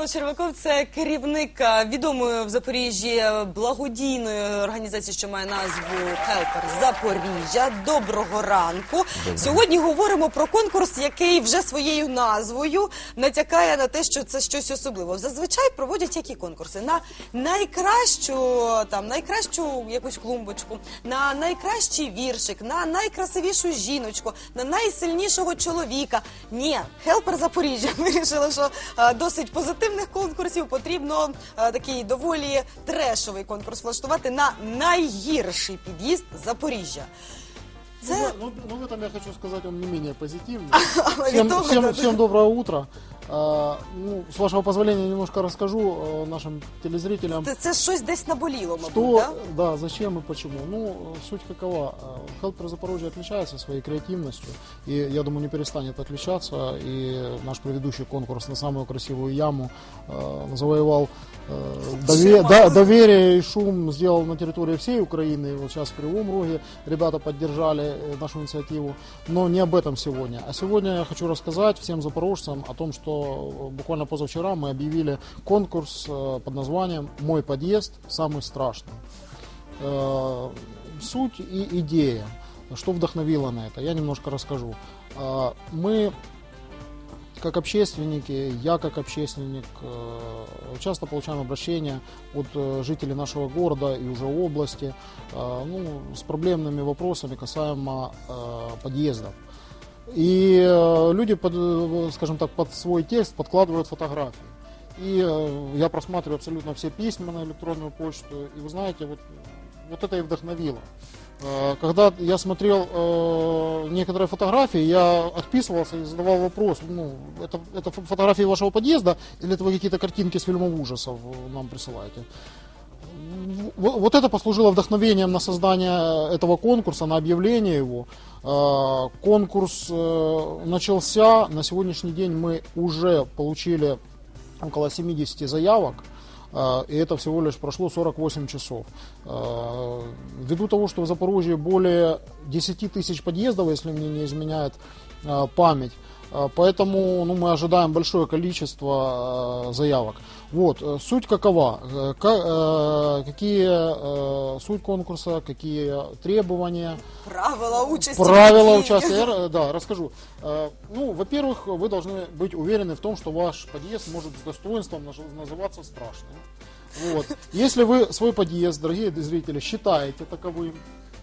Павло Черваков це керівник е, відомої в Запоріжжі благодійної організації, що має назву Хелпер Запоріжжя. Доброго ранку. Сьогодні говоримо про конкурс, який вже своєю назвою натякає на те, що це щось особливе. Зазвичай проводять які конкурси на найкращу там найкращу якусь клумбочку, на найкращий віршик, на найкрасивішу жіночку, на найсильнішого чоловіка. Ні, Хелпер Запоріжжя вирішила, що е, досить позитивних конкурсів потрібно е, такий доволі трешовий конкурс влаштувати на найгірший під'їзд Запоріжжя. Ну, Це ну, ну, в этом я хочу сказать, он не менее позитивный. але від Всем, того, всем, да, всем доброе утро. А, ну, с вашего позволения немножко расскажу э, нашим телезрителям, це, це щось десь наболіло, мабуть, что, да? да, зачем и почему. Ну, э, суть какова. Э, Хелпер Запорожье отличается своей креативностью, и, я думаю, не перестанет отличаться. И наш предыдущий конкурс на самую красивую яму э, завоевал э, дове- да, доверие и шум сделал на территории всей Украины. Вот сейчас в Кривом Роге ребята поддержали э, нашу инициативу. Но не об этом сегодня. А сегодня я хочу рассказать всем запорожцам о том, что буквально позавчера мы объявили конкурс э, под названием «Мой подъезд самый страшный». Э, Суть и идея, что вдохновило на это, я немножко расскажу. Э, Мы как общественники, я как общественник, часто получаем обращения от жителей нашего города и уже области ну, с проблемными вопросами касаемо подъездов. И э, люди, под, э, скажем так, под свой текст подкладывают фотографии. И э, я просматриваю абсолютно все письма на электронную почту. И вы знаете, вот, вот это и вдохновило. Когда я смотрел некоторые фотографии, я отписывался и задавал вопрос, ну, это, это фо- фотографии вашего подъезда или это вы какие-то картинки с фильмов ужасов нам присылаете? Вот это послужило вдохновением на создание этого конкурса, на объявление его. Э, Конкурс э, начался. На сегодняшний день мы уже получили около 70 заявок. э, И это всего лишь прошло 48 часов. Э, Ввиду того, что в Запорожье более 10 тысяч подъездов, если мне не изменяет память, Поэтому ну, мы ожидаем большое количество э, заявок. Вот, э, суть какова? Э, ка- э, Какие э, суть конкурса, какие требования? Правила участі. Правила водіїв. участия, я, э, да, расскажу. Э, Ну, во-первых, вы должны быть уверены в том, что ваш подъезд может с достоинством наж- называться страшным. Вот. Если вы свой подъезд, дорогие зрители, считаете таковым,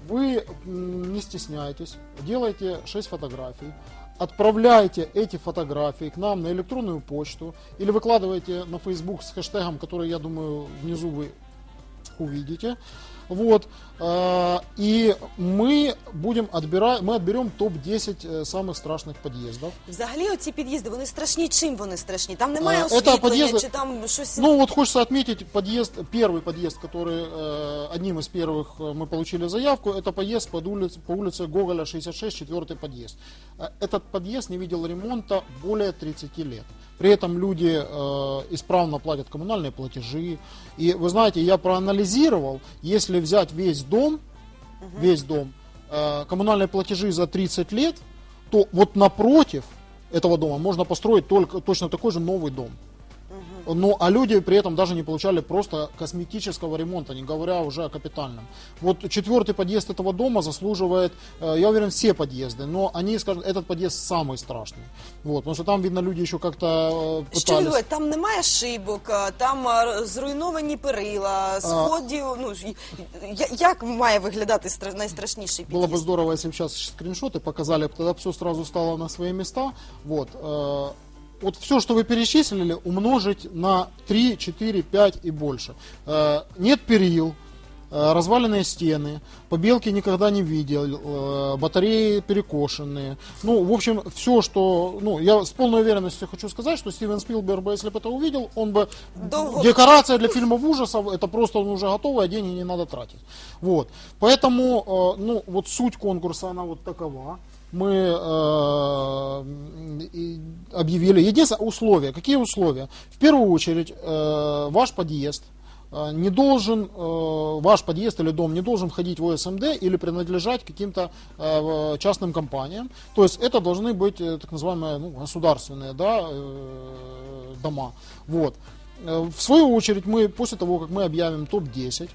вы м, не стесняйтесь, делайте 6 фотографий, отправляйте эти фотографии к нам на электронную почту или выкладывайте на Facebook с хэштегом, который, я думаю, внизу вы увидите. Вот. Э, И мы будем отбирать, мы отберем топ-10 э, самых страшных подъездов. Взагалі оці під'їзди, вони страшні. Чим вони страшні? Там немає А, це освітлення, під'їзди- чи там щось... Ну вот хочется отметить подъезд, первый подъезд, который э, одним из первых э, мы получили заявку, это подъезд под улиц, по улице Гоголя 66, четвертый подъезд. Э, Этот подъезд не видел ремонта более 30 лет. При этом люди э, исправно платят коммунальные платежи. И вы знаете, я проанализировал, если взять весь дом, весь дом, э, коммунальные платежи за 30 лет, то вот напротив этого дома можно построить только точно такой же новый дом. Ну, а люди при этом даже не получали просто косметического ремонта, не говоря уже о капитальном. Вот четвертый подъезд этого дома заслуживает, э, я уверен, все подъезды, но они, скажем, этот подъезд самый страшный. Вот, потому что там, видно, люди еще как-то э, Що пытались. відбувається? Там немає шибок, а, там а, зруйновані перила, сходів. Ну ж, я- як має виглядати стра- найстрашніший Было бы під'їзд? здорово, если бы сейчас скриншоты показали, тогда все сразу стало на свои места. Вот, э, вот все, что вы перечислили, умножить на 3, 4, 5 и больше. Э, нет перил, э, разваленные стены, побелки никогда не видел, э, батареи перекошенные. Ну, в общем, все, что... Ну, я с полной уверенностью хочу сказать, что Стивен Спилберг бы, если бы это увидел, он бы... Долго- Декорация для фильмов ужасов, это просто он уже готово, а деньги не надо тратить. Вот. Поэтому, ну, вот суть конкурса, она вот такова. Мы э, объявили. Единственное, условия. Какие условия? В первую очередь, э, ваш подъезд э, не должен, ваш подъезд или дом не должен входить в ОСМД или принадлежать каким-то частным компаниям. То есть это должны быть так называемые ну, государственные да, дома. Вот. В свою очередь, мы после того, как мы объявим топ-10,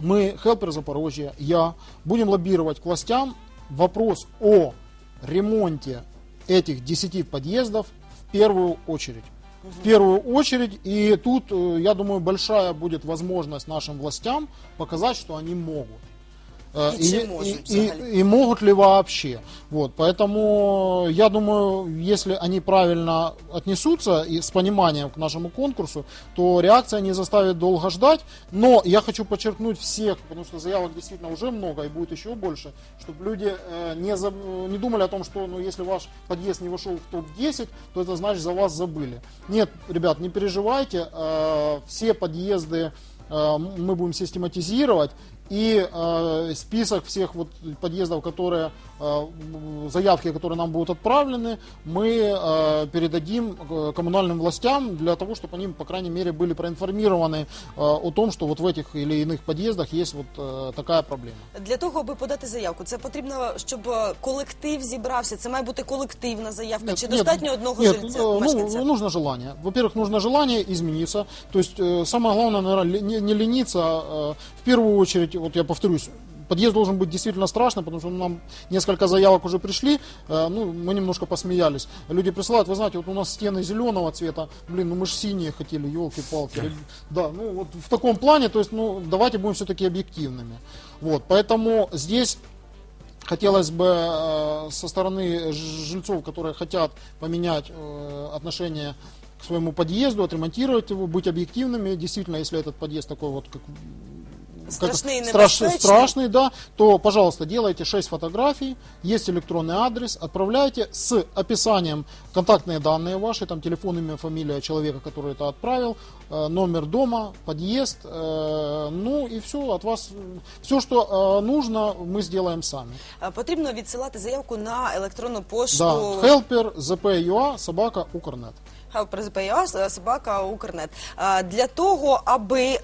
мы, Хелпер Запорожье, я, будем лоббировать к властям вопрос о ремонте этих 10 подъездов в первую очередь. В первую очередь, и тут, э, я думаю, большая будет возможность нашим властям показать, что они могут. Э, И можуть и- взагалі? и могут ли вообще. Вот, поэтому я думаю, если они правильно отнесутся и с пониманием к нашему конкурсу, то реакция не заставит долго ждать. Но я хочу подчеркнуть всех, потому что заявок действительно уже много и будет еще больше, чтобы люди э, не, заб- не думали о том, что ну, если ваш подъезд не вошел в топ-10, то это значит за вас забыли. Нет, ребят, не переживайте, э, все подъезды э, мы будем систематизировать и э, список всех вот подъездов, которые заявки, которые нам будут отправлены, мы э, передадим э, коммунальным властям для того, чтобы они, по крайней мере, были проинформированы э, о том, что вот в этих или иных подъездах есть вот э, такая проблема. Для того, аби подати заявку, це потрібно, щоб е, колектив зібрався. Це має бути колективна заявка. Нет, Чи нет, достатньо одного нет, жильця э, мешканця? ну, нужно желание. Во-первых, нужно желание измениться. То есть э, самое главное, наверное, не, не лениться. а, э, в первую очередь, вот я повторюсь, подъезд должен быть действительно страшный, потому что нам несколько заявок уже пришли, э, ну, мы немножко посмеялись. Люди присылают, вы знаете, вот у нас стены зеленого цвета, блин, ну мы же синие хотели, елки-палки. Да, ну вот в таком плане, то есть, ну, давайте будем все-таки объективными. Вот, поэтому здесь Хотелось бы э, со стороны жильцов, которые хотят поменять э, отношение к своему подъезду, отремонтировать его, быть объективными. Действительно, если этот подъезд такой вот, как Страшний і как- страш- небезпечний. страшный, да, то, пожалуйста, делайте 6 фотографий, есть электронный адрес, отправляйте с описанием контактные данные ваши, там телефон, имя, фамилия человека, который это отправил, э, номер дома, подъезд, э, ну и все, от вас, все, что э, нужно, мы сделаем сами. Е, Потрібно відсилати заявку на електронну пошту Да, helper, zp.ua, собака, укрнет. HelpRZPA, собака Укрнет. Е, Для того, аби е,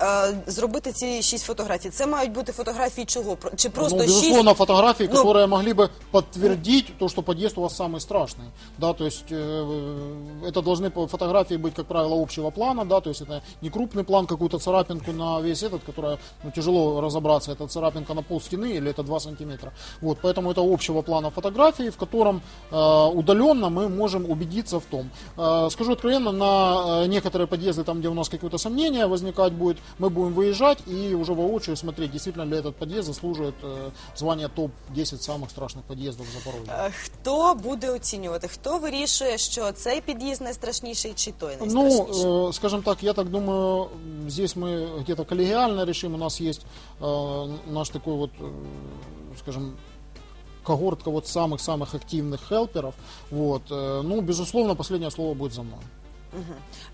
зробити ці шість фотографій, це мають бути фотографії чого? Про- Чи просто ну, шість безусловно, фотографии, Ну, которые могли бы подтвердить то, что подъезд у вас самый страшный. Да, то есть э, это должны по- фотографии быть, как правило, общего плана, да, то есть это не крупный план, какую-то царапинку на весь этот, которая ну, тяжело разобраться, это царапинка на пол стены или это 2 сантиметра. Вот, поэтому это общего плана фотографии, в котором э, удаленно мы можем убедиться в том. Э, скажу откровенно, на э, некоторые подъезды, там, где у нас какое-то сомнение возникать будет, мы будем выезжать и уже воочию смотреть, действительно ли этот подъезд заслуживает э, звания топ-10 самых страшных подъездов в Запорожье. Е, Хто буде оцінювати? Хто вирішує, що цей під'їзд найстрашніший чи той Ну, найстрашніший? э, скажем так, я так думаю, м, здесь мы где-то коллегиально решим. У нас есть э, наш такой вот, э, скажем, когортка вот самых-самых активных хелперов. Вот. э, Ну, безусловно, последнее слово будет за мной.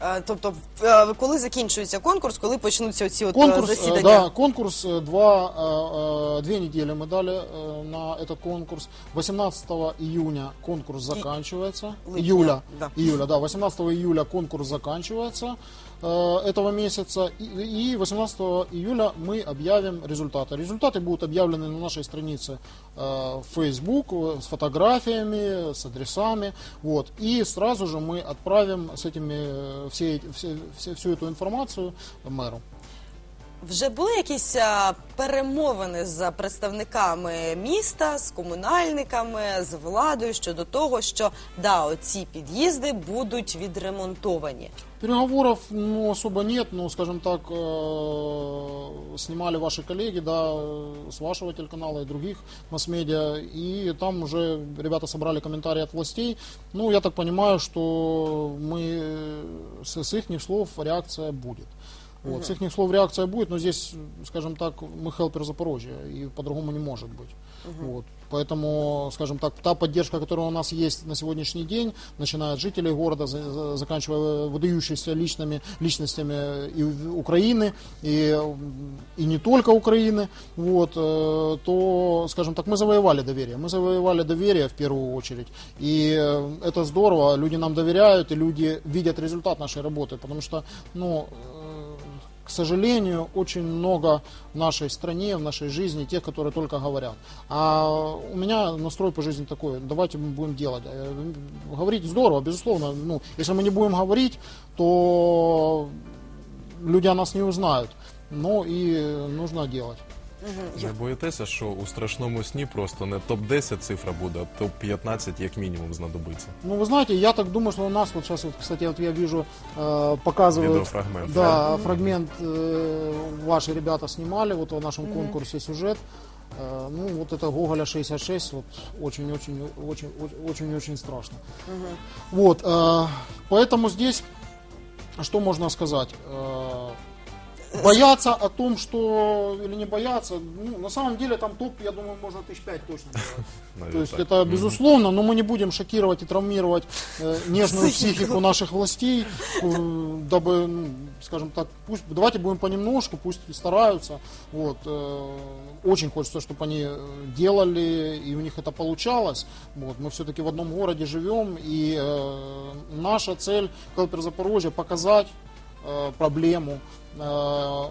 Е, Тобто, е, коли закінчується конкурс, коли почнуться оці от е, Конкурс, э, засідання? да, конкурс э, два, э, э, две недели мы дали э, на этот конкурс. 18 июня конкурс заканчивается. Липня, Июля, да. июля, да, 18 июля конкурс заканчивается э, этого месяца. И, и 18 июля мы объявим результаты. Результаты будут объявлены на нашей странице э, в Facebook э, с фотографиями, с адресами. Вот. И сразу же мы отправим с этими, э, все, все- все- всю эту информацию мэру. Вже були якісь а, перемовини з представниками міста, з комунальниками, з владою щодо того, що да, оці під'їзди будуть відремонтовані. Переговоров ну, особо нет, но, скажем так, э, снимали ваши коллеги, да, э, с вашего телеканала и других масс-медиа, и там уже ребята собрали комментарии от властей. Ну, я так понимаю, что мы э, с, с их слов реакция будет. Вот, С их слов реакция будет, но здесь, скажем так, мы хелпер Запорожья, и по-другому не может быть. Вот. Поэтому, скажем так, та поддержка, которая у нас есть на сегодняшний день, начиная от жителей города, за- за- заканчивая выдающимися личными, личностями и Украины, и, и не только Украины, вот, э, то, скажем так, мы завоевали доверие. Мы завоевали доверие в первую очередь. И э, это здорово, люди нам доверяют, и люди видят результат нашей работы, потому что, ну, к сожалению, очень много в нашей стране, в нашей жизни тех, которые только говорят. А у меня настрой по жизни такой, давайте мы будем делать. Э, Говорить здорово, безусловно. Ну, если мы не будем говорить, то люди о нас не узнают. Ну и нужно делать. Не боїтеся, що у страшному сні просто не топ-10 цифра буде, а топ-15 як мінімум знадобиться. Ну, вы знаете, я так думаю, что у нас вот сейчас, вот, кстати, вот я вижу, э, показывают... Видеофрагмент. Да, фрагмент э, ваши ребята снимали вот в нашем конкурсе сюжет. Э, ну, вот это Гоголя 66, вот очень-очень, очень, очень-очень страшно. Вот, э, поэтому здесь, что можно сказать? Э, Бояться о том, что или не бояться, ну, на самом деле там топ, я думаю, можно тысяч пять точно То есть так. это безусловно, но мы не будем шокировать и травмировать э, нежную психику наших властей, э, дабы, ну, скажем так, пусть давайте будем понемножку, пусть стараются. Вот, э, очень хочется, чтобы они делали и у них это получалось. Вот, мы все-таки в одном городе живем и э, наша цель Хелпер Запорожья показать проблему. Э,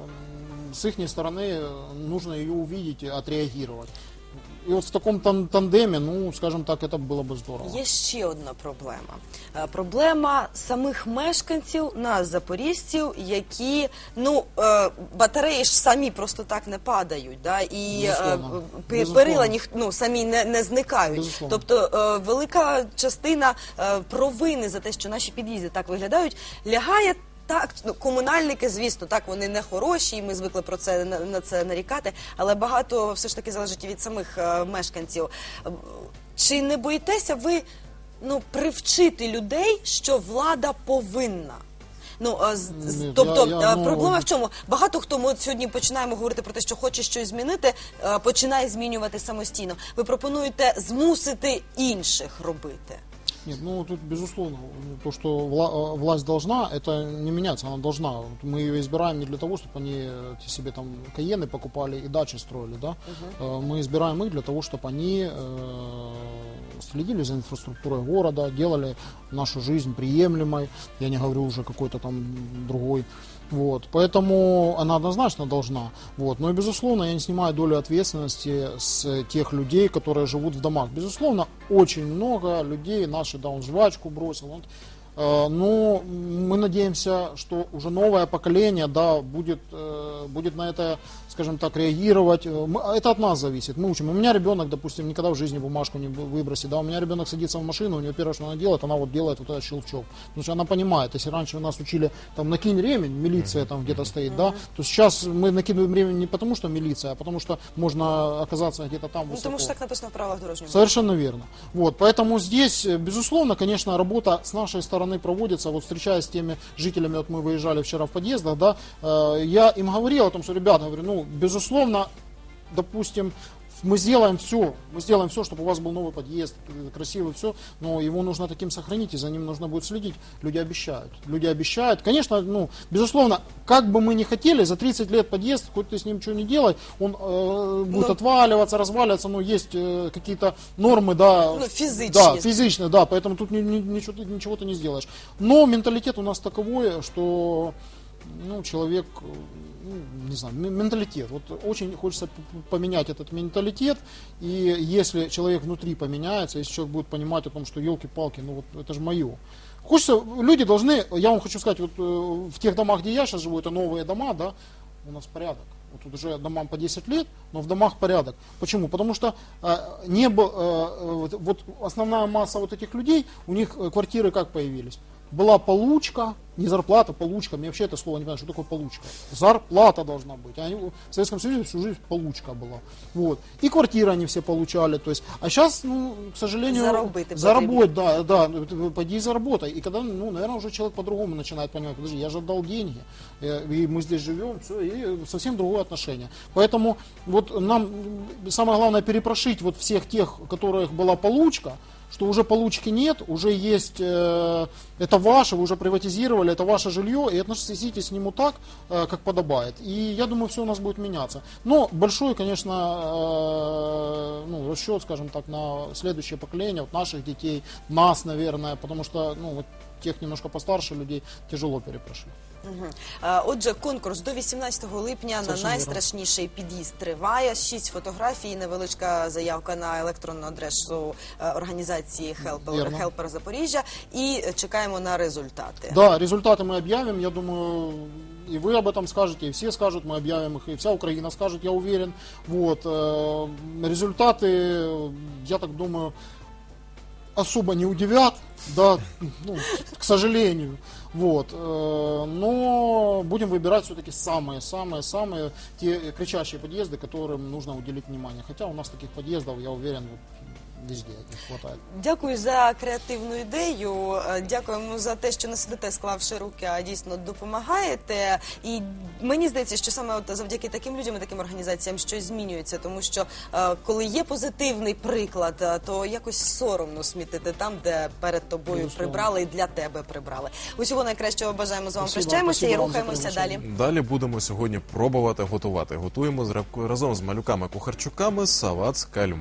с их стороны э, нужно ее увидеть и отреагировать. И вот в таком тан- тандеме, ну, скажем так, это было бы здорово. Є ще одна проблема. Е, Проблема самих мешканців, нас, запоріжців, які ну е, батареї ж самі просто так не падають, да і е, Безусловно. пе- Безусловно. перила ніх, ну, самі не, не зникають. Безусловно. Тобто е, велика частина е, провини за те, що наші під'їзди так виглядають, лягає. Так, ну комунальники, звісно, так вони не хороші, і ми звикли про це на, на це нарікати, але багато все ж таки залежить від самих е, мешканців. Е, Чи не боїтеся ви ну привчити людей, що влада повинна? Ну а з- з- Ні, тобто я- я, е, ну, проблема в чому? Багато хто ми от сьогодні починаємо говорити про те, що хоче щось змінити, е, починає змінювати самостійно. Ви пропонуєте змусити інших робити. Нет, ну тут безусловно, то, что вла- э, власть должна, это не меняться, она должна. Мы ее избираем не для того, чтобы они э, себе там каены покупали и дачи строили, да. Э, Мы избираем их для того, чтобы они следили за инфраструктурой города, делали нашу жизнь приемлемой. Я не говорю уже какой-то там другой. Вот, поэтому она однозначно должна. Вот, но и безусловно я не снимаю долю ответственности с тех людей, которые живут в домах. Безусловно, очень много людей, наши, да, он жвачку бросил, он, э, но мы надеемся, что уже новое поколение, да, будет, э, будет на это, скажем так, реагировать. Э, мы- это от нас зависит. Мы учим. У меня ребенок, допустим, никогда в жизни бумажку не вы- выбросит, да, у меня ребенок садится в машину, у нее первое, что она делает, она вот делает вот этот щелчок. Потому что она понимает, если раньше нас учили, там, накинь ремень, милиция там где-то стоит, да, то сейчас мы накидываем ремень не потому, что милиция, а потому что можно оказаться где-то там Ну высоко. тому що так написано в правилах дорожнього. руху. Совершенно верно. Вот, поэтому здесь, безусловно, конечно, работа с нашей стороны проводится. Вот встречаясь с теми жителями, вот мы выезжали вчера в подъездах, да, э, я им говорил о том, что, ребята, говорю, ну, безусловно, допустим, мы сделаем все, мы сделаем все, чтобы у вас был новый подъезд, красивый, все, но его нужно таким сохранить, и за ним нужно будет следить. Люди обещают. Люди обещают. Конечно, ну, безусловно, как бы мы ни хотели, за 30 лет подъезд, хоть ты с ним ничего не делай, он э, будет Ну. отваливаться, разваливаться, но есть э, какие-то нормы, да. Ну, физичные. Да, физично, да, поэтому тут ни- ни- ничего, ты- ничего ты не сделаешь. Но менталитет у нас таковой, что ну, человек, ну, не знаю, менталитет. Вот очень хочется поменять этот менталитет. И если человек внутри поменяется, если человек будет понимать о том, что елки-палки, ну вот это же мое. Хочется, люди должны, я вам хочу сказать, вот э, в тех домах, где я сейчас живу, это новые дома, да, у нас порядок. Вот тут уже домам по 10 лет, но в домах порядок. Почему? Потому что э, не был, э, э, вот, вот основная масса вот этих людей, у них э, квартиры как появились? Была получка, не зарплата, получка. Мне вообще это слово не понятно, что такое получка. Зарплата должна быть. Они, в Советском Союзе всю жизнь получка была. Вот. И квартиры они все получали. То есть, а сейчас, ну, к сожалению... Заработать Заработать, да, да. ну, Пойди заработай. И когда, ну, наверное, уже человек по-другому начинает понимать, подожди, я же отдал деньги, и мы здесь живем, все, и совсем другое отношение. Поэтому вот нам самое главное перепрошить вот всех тех, у которых была получка, что уже получки нет, уже есть, э, это ваше, вы уже приватизировали, это ваше жилье, и относитесь к нему так, э, как подобает. И я думаю, все у нас будет меняться. Но большой, конечно, э, ну, расчет, скажем так, на следующее поколение, вот наших детей, нас, наверное, потому что, ну, вот тех немножко постарше людей тяжело перепрошли. Мгм. Е, Отже, конкурс до 18 липня на Совершенно найстрашніший під'їзд триває. Шість фотографій, невеличка заявка на електронну адресу е, організації Helper, Вірно. Helper Запоріжжя. І е, чекаємо на результати. Да, результаты мы объявим, я думаю, и вы об этом скажете, и все скажут, мы объявим их, и вся Украина скажет, я уверен. Вот, э, результаты, я так думаю, особо не удивят, Да, ну, к сожалению. Вот, э, но будем выбирать все-таки самые-самые-самые те кричащие подъезды, которым нужно уделить внимание. Хотя у нас таких подъездов, я уверен, везде их хватает. Дякую за креативну ідею. Е, Дякуємо за те, що не сидите, склавши руки, а дійсно допомагаєте. І мені здається, що саме от завдяки таким людям і таким організаціям щось змінюється, тому що е, коли є позитивний приклад, е, то якось соромно смітити там, де перед тобою Безусловно. прибрали і для тебе прибрали. Усього найкращого бажаємо з вами. Спасибо, Прощаємося і спасибо рухаємося далі. Далі будемо сьогодні пробувати готувати. Готуємо з- разом з малюками кухарчуками салат з кальма.